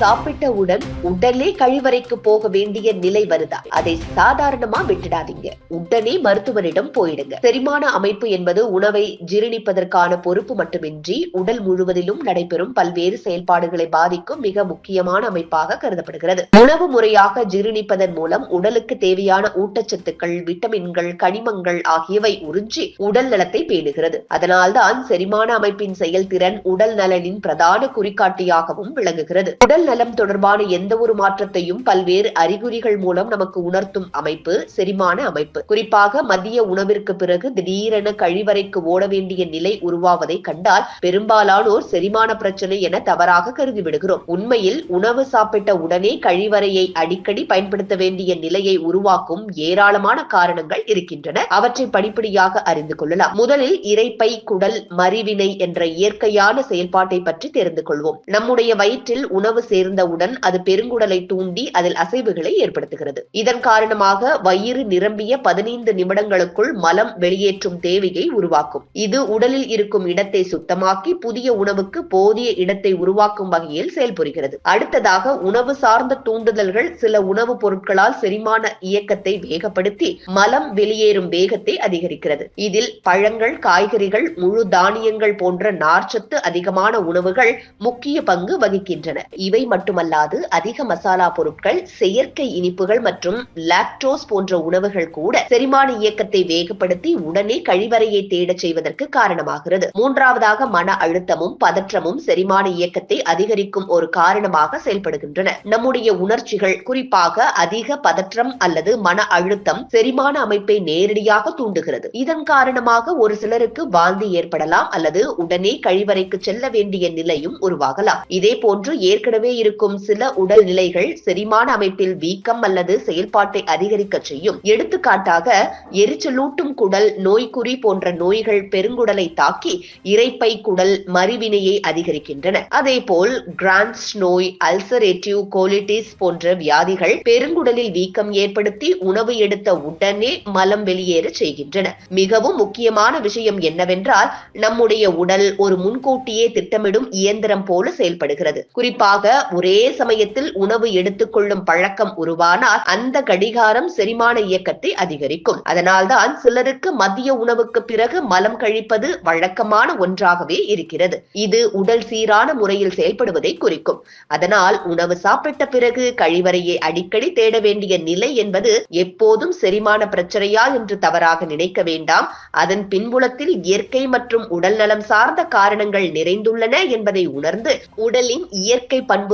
சாப்பிட்டவுடன் உடனே கழிவறைக்கு போக வேண்டிய நிலை வருதா? அதை சாதாரணமா விட்டுடாதீங்க. உடனே மருத்துவரிடம் போயிடுங்க. செரிமான அமைப்பு என்பது உணவை ஜீரணிப்பதற்கான பொறுப்பு மட்டுமின்றி உடல் முழுவதிலும் நடைபெறும் பல்வேறு செயல்பாடுகளை பாதிக்கும் மிக முக்கியமான அமைப்பாக கருதப்படுகிறது. உணவு முறையாக ஜீரணிப்பதன் மூலம் உடலுக்கு தேவையான ஊட்டச்சத்துக்கள் விட்டமின்கள் கனிமங்கள் ஆகியவை உறிஞ்சி உடல் நலத்தை பேணுகிறது. அதனால்தான் செரிமான அமைப்பின் செயல்திறன் உடல் நலனின் பிரதான குறிகாட்டியாகவும் விளங்குகிறது. உடல் நலம் தொடர்பான எந்த ஒரு மாற்றத்தையும் பல்வேறு அறிகுறிகள் மூலம் நமக்கு உணர்த்தும் அமைப்பு செரிமான அமைப்பு. குறிப்பாக மதிய உணவிற்கு பிறகு திடீரென கழிவறைக்கு ஓட வேண்டிய நிலை உருவாவதை கண்டால் பெரும்பாலானோர் செரிமான பிரச்சனை என தவறாக கருதிவிடுகிறோம். உண்மையில் உணவு சாப்பிட்ட உடனே கழிவறையை அடிக்கடி பயன்படுத்த வேண்டிய நிலையை உருவாக்கும் ஏராளமான காரணங்கள் இருக்கின்றன. அவற்றை படிப்படியாக அறிந்து கொள்ளலாம். முதலில் இரைப்பை குடல் மறிவினை என்ற இயற்கையான செயல்பாட்டை பற்றி தெரிந்து கொள்வோம். நம்முடைய வயிற்றில் உணவு சேர்ந்தவுடன் அது பெருங்குடலை தூண்டி அதில் அசைவுகளை ஏற்படுத்துகிறது. இதன் காரணமாக வயிறு நிரம்பிய பதினைந்து நிமிடங்களுக்குள் மலம் வெளியேற்றும் தேவையை உருவாக்கும். இது உடலில் இருக்கும் இடத்தை சுத்தமாக்கி புதிய உணவுக்கு போதிய இடத்தை உருவாக்கும் வகையில் செயல்புரிகிறது. அடுத்ததாக உணவு சார்ந்த தூண்டுதல்கள் சில உணவுப் பொருட்களால் செரிமான இயக்கத்தை வேகப்படுத்தி மலம் வெளியேறும் வேகத்தை அதிகரிக்கிறது. இதில் பழங்கள் காய்கறிகள் முழு தானியங்கள் போன்ற நார்ச்சத்து அதிகமான உணவுகள் முக்கிய பங்கு வகிக்கின்றன. இவை மட்டுமல்லாது அதிக மசாலா பொருட்கள் செயற்கை இனிப்புகள் மற்றும் லாக்டோஸ் போன்ற உணவுகள் கூட செரிமான இயக்கத்தை வேகப்படுத்தி உடனே கழிவறையை தேடச் செய்வதற்கு காரணமாகிறது. மூன்றாவதாக மன அழுத்தமும் பதற்றமும் செரிமான இயக்கத்தை அதிகரிக்கும் ஒரு காரணமாக செயல்படுகின்றன. நம்முடைய உணர்ச்சிகள் குறிப்பாக அதிக பதற்றம் அல்லது மன அழுத்தம் செரிமான அமைப்பை நேரடியாக தூண்டுகிறது. இதன் காரணமாக ஒரு சிலருக்கு வாந்தி ஏற்படலாம் அல்லது உடனே கழிவறைக்கு செல்ல வேண்டிய நிலையும் உருவாகலாம். இதே போன்று ஏற்கனவே இருக்கும் சில உடல் நிலைகள் செரிமான அமைப்பில் வீக்கம் அல்லது செயல்பாட்டை அதிகரிக்க செய்யும். எடுத்துக்காட்டாக எரிச்சலூட்டும் குடல் நோய்க்குறி போன்ற நோய்கள் பெருங்குடலை தாக்கி இறைப்பை குடல் மறிவினையை அதிகரிக்கின்றன. அதேபோல் கிராண்ட்ஸ் நோய் அல்சரேட்டிவ் கோலிட்டிஸ் போன்ற வியாதிகள் பெருங்குடலில் வீக்கம் ஏற்படுத்தி உணவு எடுத்த உடனே மலம் வெளியேற செய்கின்றன. மிகவும் முக்கியமான விஷயம் என்னவென்றால் நம்முடைய உடல் ஒரு முன்கூட்டியே திட்டமிடும் இயந்திரம் போல செயல்படுகிறது. குறிப்பாக ஒரே சமயத்தில் உணவு எடுத்துக்கொள்ளும் பழக்கம் உருவானால் அந்த கடிகாரம் செரிமான இயக்கத்தை அதிகரிக்கும். அதனால்தான் சிலருக்கு மதிய உணவுக்கு பிறகு மலம் கழிப்பது வழக்கமான ஒன்றாகவே இருக்கிறது. இது உடல் சீரான முறையில் செயல்படுவதை குறிக்கும். அதனால் உணவு சாப்பிட்ட பிறகு கழிவறையை அடிக்கடி தேட வேண்டிய நிலை என்பது எப்போதும் செரிமான பிரச்சனையா என்று தவறாக நினைக்க வேண்டாம். அதன் பின்புலத்தில் இயற்கை மற்றும் உடல் நலம் சார்ந்த காரணங்கள் நிறைந்துள்ளன என்பதை உணர்ந்து உடலின் இயற்கை பண்பு